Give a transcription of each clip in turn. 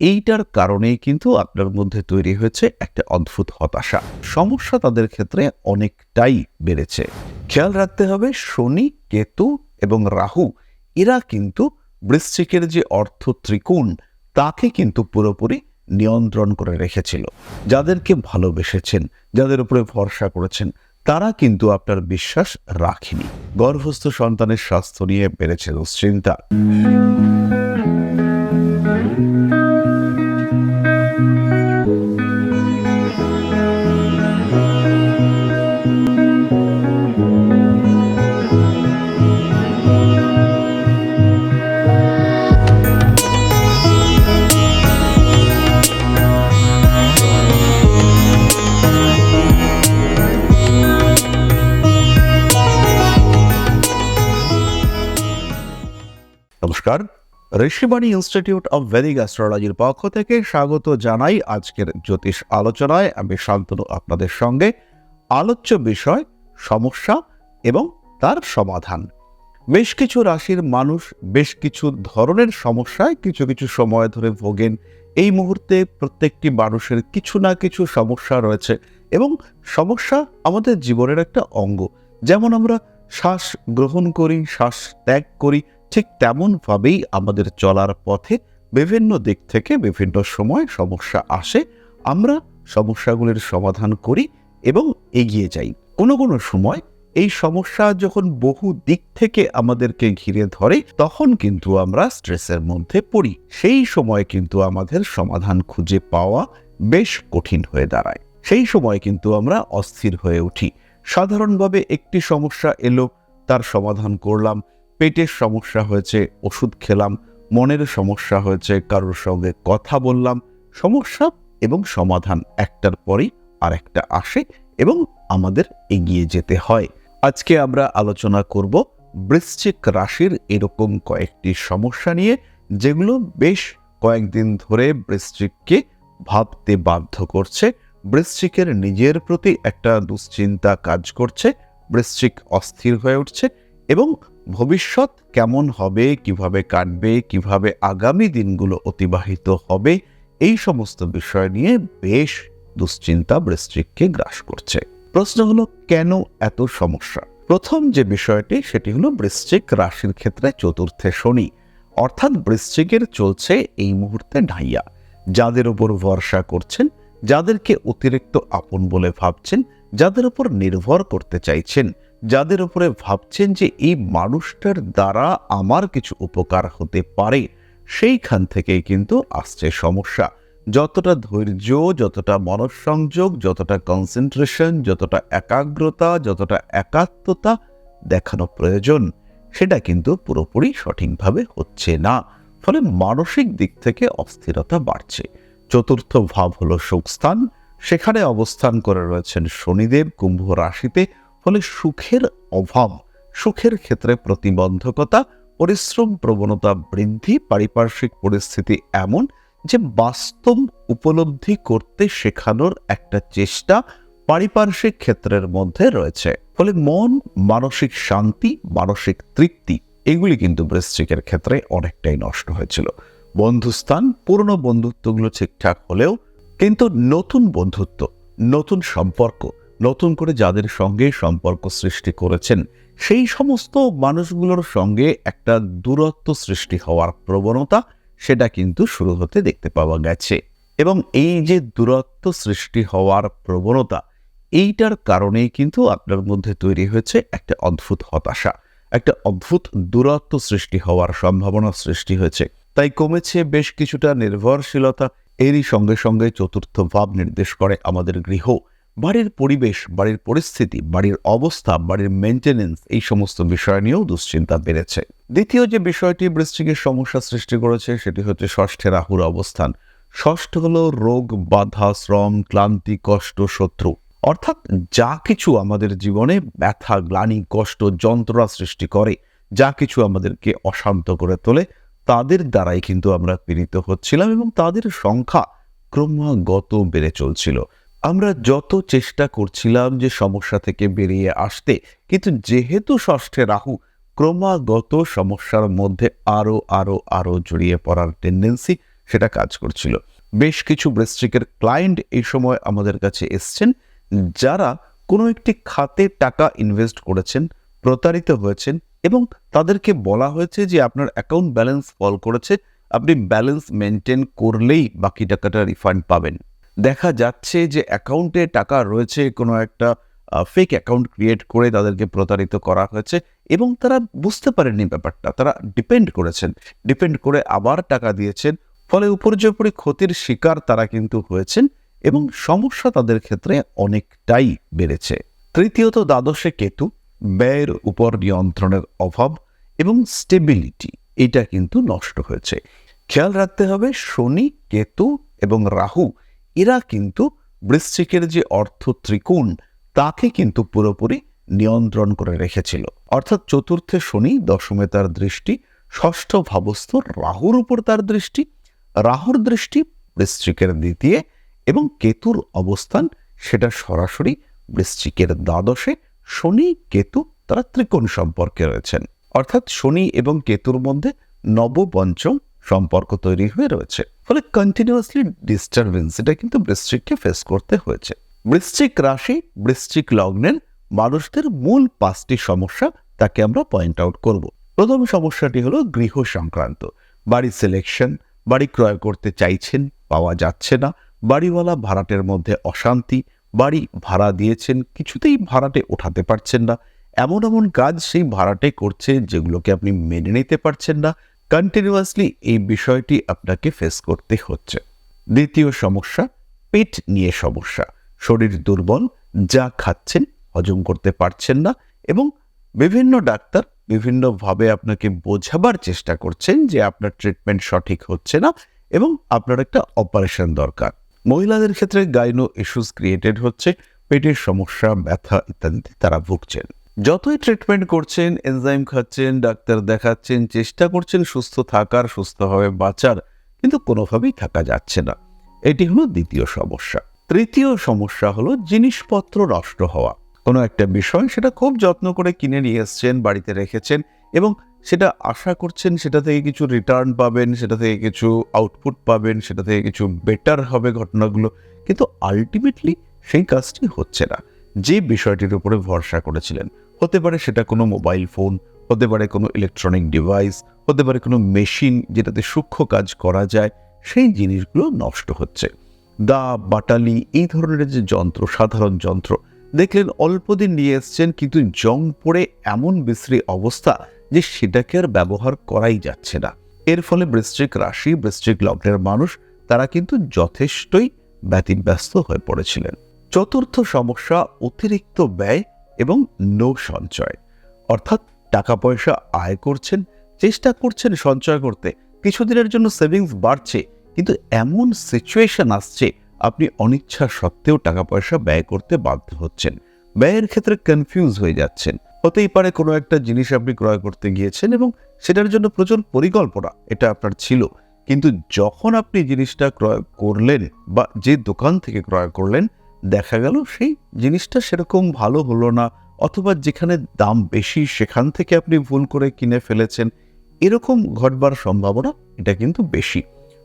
এইটার কারণেই কিন্তু আপনার মধ্যে তৈরি হয়েছে একটা অদ্ভুত হতাশা। সমস্যা তাদের ক্ষেত্রে অনেকটাই বেড়েছে। খেয়াল রাখতে হবে, শনি, কেতু এবং রাহু, এরা কিন্তু বৃশ্চিকের যে অর্থ ত্রিকোণ, তাকে কিন্তু পুরোপুরি নিয়ন্ত্রণ করে রেখেছিল। যাদেরকে ভালোবেসেছেন, যাদের উপরে ভরসা করেছেন, তারা কিন্তু আপনার বিশ্বাস রাখেনি। গর্ভস্থ সন্তানের স্বাস্থ্য নিয়ে বেড়েছে দুশ্চিন্তা। নমস্কার। ঋষিবাণী ইনস্টিটিউট অব ভেদিক অ্যাস্ট্রোলজির পক্ষ থেকে স্বাগত জানাই আজকের জ্যোতিষ আলোচনায়। আমি শান্তনু আপনাদের সঙ্গে। আলোচ্য বিষয়, সমস্যা এবং তার সমাধান। বেশ কিছু রাশির মানুষ বেশ কিছু ধরনের সমস্যায় কিছু কিছু সময় ধরে ভোগেন। এই মুহূর্তে প্রত্যেকটি মানুষের কিছু না কিছু সমস্যা রয়েছে এবং সমস্যা আমাদের জীবনের একটা অঙ্গ। যেমন আমরা শ্বাস গ্রহণ করি, শ্বাস ত্যাগ করি, ঠিক তেমনভাবেই আমাদের চলার পথে বিভিন্ন দিক থেকে বিভিন্ন সময় সমস্যা আসে, আমরা সমস্যাগুলির সমাধান করি এবং এগিয়ে যাই। কোনো কোনো সময় এই সমস্যা যখন বহু দিক থেকে আমাদেরকে ঘিরে ধরে, তখন কিন্তু আমরা স্ট্রেসের মধ্যে পড়ি। সেই সময় কিন্তু আমাদের সমাধান খুঁজে পাওয়া বেশ কঠিন হয়ে দাঁড়ায়। সেই সময় কিন্তু আমরা অস্থির হয়ে উঠি। সাধারণভাবে একটি সমস্যা এলো, তার সমাধান করলাম। পেটের সমস্যা হয়েছে, ওষুধ খেলাম, মনের সমস্যা হয়েছে, কারোর সঙ্গে কথা বললাম। সমস্যা এবং সমাধান একটার পরেই আর একটা আসে এবং আমাদের এগিয়ে যেতে হয়। আজকে আমরা আলোচনা করব বৃশ্চিক রাশির এরকম কয়েকটি সমস্যা নিয়ে, যেগুলো বেশ কয়েকদিন ধরে বৃশ্চিককে ভাবতে বাধ্য করছে। বৃশ্চিকের নিজের প্রতি একটা দুশ্চিন্তা কাজ করছে, বৃশ্চিক অস্থির হয়ে উঠছে এবং ভবিষ্যৎ কেমন হবে, কীভাবে কাটবে, কীভাবে আগামী দিনগুলো অতিবাহিত হবে, এই সমস্ত বিষয় নিয়ে বেশ দুশ্চিন্তা বৃশ্চিককে গ্রাস করছে। প্রশ্ন হলো, কেন এত সমস্যা? প্রথম যে বিষয়টি, সেটি হলো বৃশ্চিক রাশির ক্ষেত্রে চতুর্থে শনি, অর্থাৎ বৃশ্চিকের চলছে এই মুহূর্তে ঢাইয়া, যাদের উপর ভরসা করছেন যাদেরকে অতিরিক্ত আপন বলে ভাবছেন, যাদের উপর নির্ভর করতে চাইছেন, যাদের উপরে ভাবছেন যে এই মানুষটার দ্বারা আমার কিছু উপকার হতে পারে, সেইখান থেকেই কিন্তু আসছে সমস্যা। যতটা ধৈর্য, যতটা মনঃসংযোগ, যতটা কনসেন্ট্রেশন যতটা একাগ্রতা, যতটা একাত্মতা দেখানো প্রয়োজন, সেটা কিন্তু পুরোপুরি সঠিকভাবে হচ্ছে না। ফলে মানসিক দিক থেকে অস্থিরতা বাড়ছে। চতুর্থ ভাব হলো সুখস্থান। সেখানে অবস্থান করে রয়েছেন শনিদেব কুম্ভ রাশিতে। ফলে সুখের অভাব, সুখের ক্ষেত্রে প্রতিবন্ধকতা, পরিশ্রম প্রবণতা বৃদ্ধি, পারিপার্শ্বিক পরিস্থিতি এমন যে বাস্তব উপলব্ধি করতে শেখানোর একটা চেষ্টা পারিপার্শ্বিক ক্ষেত্রের মধ্যে রয়েছে। ফলে মন, মানসিক শান্তি, মানসিক তৃপ্তি, এগুলি কিন্তু বৃশ্চিকের ক্ষেত্রে অনেকটাই নষ্ট হয়েছিল। বন্ধুস্থান, পুরনো বন্ধুত্বগুলো ঠিকঠাক হলেও কিন্তু নতুন বন্ধুত্ব, নতুন সম্পর্ক, নতুন করে যাদের সঙ্গে সম্পর্ক সৃষ্টি করেছেন, সেই সমস্ত মানুষগুলোর সঙ্গে একটা দূরত্ব সৃষ্টি হওয়ার প্রবণতা সেটা কিন্তু শুরু হতে দেখতে পাওয়া গেছে। এবং এই যে দূরত্ব সৃষ্টি হওয়ার প্রবণতা, এইটার কারণেই কিন্তু আপনার মধ্যে তৈরি হয়েছে একটা অদ্ভুত হতাশা, একটা অদ্ভুত দূরত্ব সৃষ্টি হওয়ার সম্ভাবনা সৃষ্টি হয়েছে। তাই কমেছে বেশ কিছুটা নির্ভরশীলতা। এরই সঙ্গে সঙ্গে চতুর্থ ভাব নির্দেশ করে আমাদের গৃহ। বাড়ির পরিবেশ, বাড়ির পরিস্থিতি, বাড়ির অবস্থা, বাড়ির মেনটেনেন্স এই সমস্ত বিষয় নিয়েও দুশ্চিন্তা বেড়েছে। দ্বিতীয় যে বিষয়টি বৃষ্টিকের সমস্যা সৃষ্টি করেছে সেটি হচ্ছে ষষ্ঠে রাহুর অবস্থান। ষষ্ঠ হল রোগ, বাধা, শ্রম, ক্লান্তি, কষ্ট, শত্রু। অর্থাৎ যা কিছু আমাদের জীবনে ব্যথা, গ্লানি, কষ্ট, যন্ত্রণা সৃষ্টি করে, যা কিছু আমাদেরকে অশান্ত করে তোলে তাদের দ্বারাই কিন্তু আমরা পীড়িত হচ্ছিলাম এবং তাদের সংখ্যা ক্রমাগত বেড়ে চলছিল। আমরা যত চেষ্টা করছিলাম যে সমস্যা থেকে বেরিয়ে আসতে, কিন্তু যেহেতু ষষ্ঠে রাহু, ক্রমাগত সমস্যার মধ্যে আরও আরও আরও জড়িয়ে পড়ার টেন্ডেন্সি সেটা কাজ করছিল। বেশ কিছু বৃশ্চিকের ক্লায়েন্ট এই সময় আমাদের কাছে এসছেন, যারা কোনো একটি খাতে টাকা ইনভেস্ট করেছেন, প্রতারিত হয়েছেন এবং তাদেরকে বলা হয়েছে যে আপনার অ্যাকাউন্ট ব্যালেন্স ফল করেছে, আপনি ব্যালেন্স মেনটেন করলেই বাকি টাকাটা রিফান্ড পাবেন। দেখা যাচ্ছে যে অ্যাকাউন্টে টাকা রয়েছে, কোনো একটা ফেক অ্যাকাউন্ট ক্রিয়েট করে তাদেরকে প্রতারিত করা হয়েছে এবং তারা বুঝতে পারেননি ব্যাপারটা, তারা ডিপেন্ড করেছেন। ডিপেন্ড করে আবার টাকা দিয়েছেন, ফলে উপর্যুপরি ক্ষতির শিকার তারা কিন্তু হয়েছেন এবং সমস্যা তাদের ক্ষেত্রে অনেকটাই বেড়েছে। তৃতীয়ত, দ্বাদশে কেতু ব্যয়ের উপর নিয়ন্ত্রণের অভাব এবং স্টেবিলিটি এটা কিন্তু নষ্ট হয়েছে। খেয়াল রাখতে হবে, শনি, কেতু এবং রাহু, এরা কিন্তু বৃশ্চিকের যে অর্থ ত্রিকোণ, তাকে কিন্তু পুরোপুরি নিয়ন্ত্রণ করে রেখেছিল। অর্থাৎ চতুর্থে শনি, দশমে তার দৃষ্টি, ষষ্ঠ ভাবস্থ রাহুর উপর তার দৃষ্টি, রাহুর দৃষ্টি বৃশ্চিকের দ্বিতীয় এবং কেতুর অবস্থান, সেটা সরাসরি বৃশ্চিকের দ্বাদশে শনি, কেতু তারা ত্রিকোণ সম্পর্কে রয়েছেন। অর্থাৎ শনি এবং কেতুর মধ্যে নবপঞ্চম সম্পর্ক তৈরি হয়ে রয়েছে। ফলে কন্টিনিউয়াসলি ডিস্টারবেন্স এটা কিন্তু বৃশ্চিককে ফেস করতে হয়েছে। বৃশ্চিক রাশি, বৃশ্চিক লগ্নের মানুষদের মূল পাঁচটি সমস্যা তাকে আমরা পয়েন্ট আউট করব। প্রথম সমস্যাটি হলো গৃহ সংক্রান্ত। বাড়ি সিলেকশন বাড়ি ক্রয় করতে চাইছেন, পাওয়া যাচ্ছে না। বাড়িওয়ালা ভাড়াটের মধ্যে অশান্তি বাড়ি ভাড়া দিয়েছেন, কিছুতেই ভাড়াটে ওঠাতে পারছেন না। এমন এমন কাজ সেই ভাড়াটে করছে যেগুলোকে আপনি মেনে নিতে পারছেন না। কন্টিনিউয়াসলি এই বিষয়টি আপনাকে ফেস করতে হচ্ছে। দ্বিতীয় সমস্যা, পেট নিয়ে সমস্যা। শরীর দুর্বল, যা খাচ্ছেন, হজম করতে পারছেন না এবং বিভিন্ন ডাক্তার বিভিন্নভাবে আপনাকে বোঝাবার চেষ্টা করছেন যে আপনার ট্রিটমেন্ট সঠিক হচ্ছে না এবং আপনার একটা অপারেশন দরকার। মহিলাদের ক্ষেত্রে গাইনো ইস্যুস ক্রিয়েটেড হচ্ছে, পেটের সমস্যা, ব্যথা ইত্যাদিতে তারা ভুগছেন। যতই ট্রিটমেন্ট করছেন এনজাইম খাচ্ছেন, ডাক্তার দেখাচ্ছেন, চেষ্টা করছেন সুস্থ থাকার সুস্থভাবে বাঁচার, কিন্তু কোনোভাবেই থাকা যাচ্ছে না। এটি হলো দ্বিতীয় সমস্যা। তৃতীয় সমস্যা হলো জিনিসপত্র নষ্ট হওয়া। কোনো একটা বিষয় সেটা খুব যত্ন করে কিনে নিয়ে এসছেন, বাড়িতে রেখেছেন এবং সেটা আশা করছেন, সেটা থেকে কিছু রিটার্ন পাবেন, সেটা থেকে কিছু আউটপুট পাবেন, সেটা থেকে কিছু বেটার হবে ঘটনাগুলো। কিন্তু আলটিমেটলি সেই কাজটি হচ্ছে না। যে বিষয়টির উপরে ভরসা করেছিলেন, হতে পারে সেটা কোনো মোবাইল ফোন হতে পারে কোনো ইলেকট্রনিক ডিভাইস হতে পারে কোনো মেশিন যেটাতে সূক্ষ্ম কাজ করা যায়, সেই জিনিসগুলো নষ্ট হচ্ছে। দা, বাটালি এই ধরনের যে যন্ত্র, সাধারণ যন্ত্র, দেখলেন অল্পদিন নিয়ে এসছেন, কিন্তু জং পড়ে এমন বিশ্রী অবস্থা যে সেটাকে আর ব্যবহার করাই যাচ্ছে না। এর ফলে বৃশ্চিক রাশি, বৃশ্চিক লগ্নের মানুষ, তারা কিন্তু যথেষ্টই ব্যতিব্যস্ত হয়ে পড়েছিলেন। চতুর্থ সমস্যা, অতিরিক্ত ব্যয় এবং নো সঞ্চয়। অর্থাৎ টাকা পয়সা আয় করছেন, চেষ্টা করছেন সঞ্চয় করতে। কিছুদিনের জন্য সেভিংস বাড়ছে, কিন্তু এমন সিচুয়েশন আসছে, আপনি অনিচ্ছা সত্ত্বেও টাকা পয়সা ব্যয় করতে বাধ্য হচ্ছেন। ব্যয়ের ক্ষেত্রে কনফিউজ হয়ে যাচ্ছেন। হতেই পারে কোনো একটা জিনিস আপনি ক্রয় করতে গিয়েছেন এবং সেটার জন্য প্রচুর পরিকল্পনা, এটা আপনার ছিল। কিন্তু যখন আপনি জিনিসটা ক্রয় করলেন বা যে দোকান থেকে ক্রয় করলেন, দেখা গেল সেই জিনিসটা সেরকম ভালো হলো না অথবা যেখানে দাম বেশি সেখান থেকে আপনি ভুল করে কিনে ফেলেছেন, এরকম ঘটবার সম্ভাবনা এটা কিন্তু বেশি।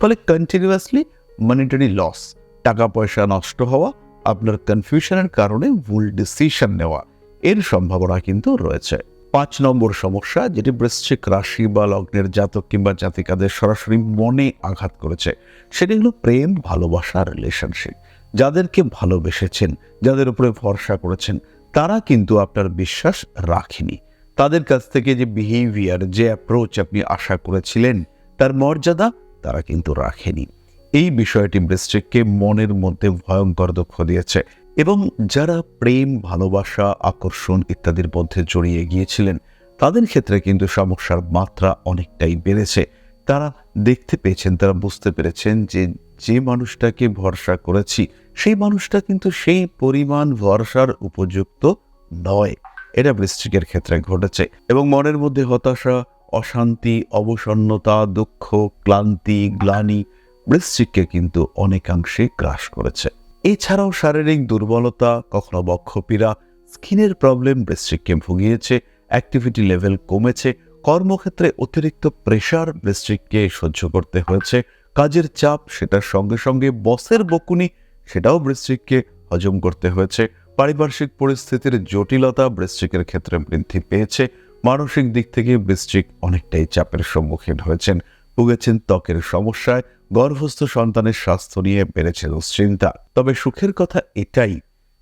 ফলে কন্টিনিউয়াসলি মানিটারি লস টাকা পয়সা নষ্ট হওয়া, আপনার কনফিউশনের কারণে ভুল ডিসিশন নেওয়া এর সম্ভাবনা কিন্তু রয়েছে। পাঁচ নম্বর সমস্যা, যেটি বৃশ্চিক রাশি বা লগ্নের জাতক কিংবা জাতিকাদের সরাসরি মনে আঘাত করেছে, সেটি হলো প্রেম, ভালোবাসা রিলেশনশিপ যাদেরকে ভালোবেসেছেন, যাদের উপরে ভরসা করেছেন, তারা কিন্তু আপনার বিশ্বাস রাখেনি। তাদের কাছ থেকে যে বিহেভিয়ার যে অ্যাপ্রোচ আপনি আশা করেছিলেন, তার মর্যাদা তারা কিন্তু রাখেনি। এই বিষয়টি বৃশ্চিককে মনের মধ্যে ভয়ঙ্কর দুঃখ দিয়েছে। এবং যারা প্রেম, ভালোবাসা, আকর্ষণ ইত্যাদির মধ্যে জড়িয়ে গিয়েছিলেন, তাদের ক্ষেত্রে কিন্তু সমস্যার মাত্রা অনেকটাই বেড়েছে। তারা দেখতে পেয়েছেন, তারা বুঝতে পেরেছেন যে যে মানুষটাকে ভরসা করেছি, সেই মানুষটা কিন্তু সেই পরিমাণ ভরসার উপযুক্ত নয়। এটা বৃশ্চিকের ক্ষেত্রে ঘটেছে এবং মনের মধ্যে হতাশা, অশান্তি, অবসন্নতা, দুঃখ, ক্লান্তি, গ্লানি বৃশ্চিককে কিন্তু অনেকাংশে গ্রাস করেছে। এছাড়াও শারীরিক দুর্বলতা, কখনো বক্ষপীড়া, স্কিনের প্রবলেম বৃশ্চিককে ভুগিয়েছে, অ্যাক্টিভিটি লেভেল কমেছে, কর্মক্ষেত্রে অতিরিক্ত প্রেশার বৃশ্চিককে সহ্য করতে হয়েছে, কাজের চাপ, সেটার সঙ্গে সঙ্গে বসের বকুনি, সেটাও বৃশ্চিককে হজম করতে হয়েছে, পারিপার্শ্বিক পরিস্থিতির জটিলতা বৃশ্চিকের ক্ষেত্রে বৃদ্ধি পেয়েছে, মানসিক দিক থেকে বৃশ্চিক অনেকটাই চাপের সম্মুখীন হয়েছেন। ভুগেছেন ত্বকের সমস্যায়, গর্ভস্থ সন্তানের স্বাস্থ্য নিয়ে বেড়েছে দুশ্চিন্তা তবে সুখের কথা এটাই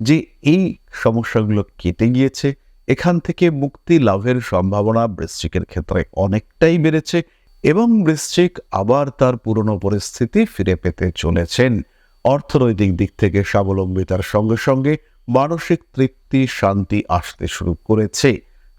যে এই সমস্যাগুলো কেটে গিয়েছে, এখান থেকে মুক্তি লাভের সম্ভাবনা বৃশ্চিকের ক্ষেত্রে অনেকটাই বেড়েছে এবং বৃশ্চিক আবার তার পুরনো পরিস্থিতি ফিরে পেতে চলেছেন। অর্থনৈতিক দিক থেকে স্বাবলম্বিতার সঙ্গে সঙ্গে মানসিক তৃপ্তি, শান্তি আসতে শুরু করেছে।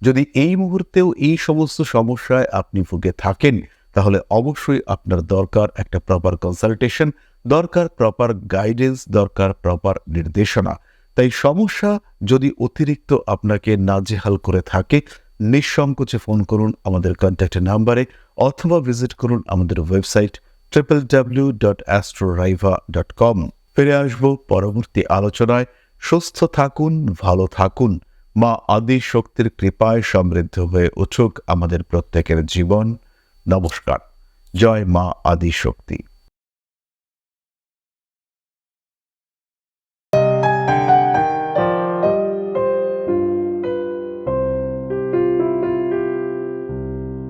যদি এই মুহূর্তেও এই সমস্ত সমস্যায় আপনি ভুগে থাকেন তাহলে অবশ্যই আপনার দরকার একটা প্রপার কনসালটেশন দরকার প্রপার গাইডেন্স দরকার প্রপার নির্দেশনা। তাই সমস্যা যদি অতিরিক্ত আপনাকে নাজেহাল করে থাকে, নিঃসংকোচে ফোন করুন আমাদের কন্ট্যাক্ট নাম্বারে অথবা ভিজিট করুন আমাদের website triple W dot Astroriva dot com ফিরে আসব পরবর্তী আলোচনায়। সুস্থ থাকুন, ভালো থাকুন। মা আদি শক্তির কৃপায় সমৃদ্ধ হয়ে উঠুক আমাদের প্রত্যেকের জীবন। নমস্কার। জয় মা আদি শক্তি